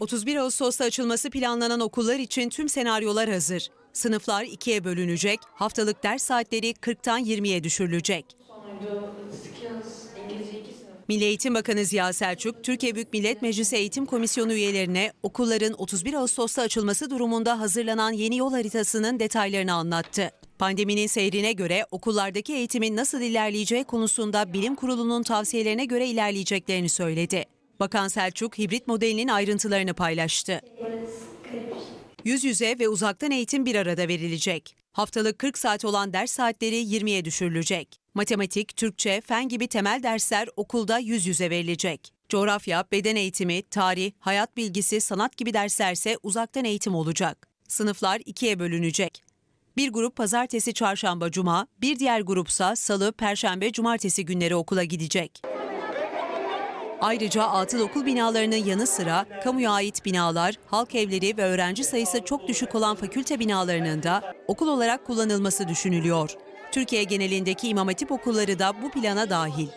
31 Ağustos'ta açılması planlanan okullar için tüm senaryolar hazır. Sınıflar ikiye bölünecek, haftalık ders saatleri 40'tan 20'ye düşürülecek. Milli Eğitim Bakanı Ziya Selçuk, Türkiye Büyük Millet Meclisi Eğitim Komisyonu üyelerine okulların 31 Ağustos'ta açılması durumunda hazırlanan yeni yol haritasının detaylarını anlattı. Pandeminin seyrine göre okullardaki eğitimin nasıl ilerleyeceği konusunda bilim kurulunun tavsiyelerine göre ilerleyeceklerini söyledi. Bakan Selçuk, hibrit modelinin ayrıntılarını paylaştı. Yüz yüze ve uzaktan eğitim bir arada verilecek. Haftalık 40 saat olan ders saatleri 20'ye düşürülecek. Matematik, Türkçe, fen gibi temel dersler okulda yüz yüze verilecek. Coğrafya, beden eğitimi, tarih, hayat bilgisi, sanat gibi derslerse uzaktan eğitim olacak. Sınıflar ikiye bölünecek. Bir grup pazartesi, çarşamba, cuma, bir diğer grupsa salı, perşembe, cumartesi günleri okula gidecek. Ayrıca atıl okul binalarının yanı sıra kamuya ait binalar, halk evleri ve öğrenci sayısı çok düşük olan fakülte binalarının da okul olarak kullanılması düşünülüyor. Türkiye genelindeki imam hatip okulları da bu plana dahil.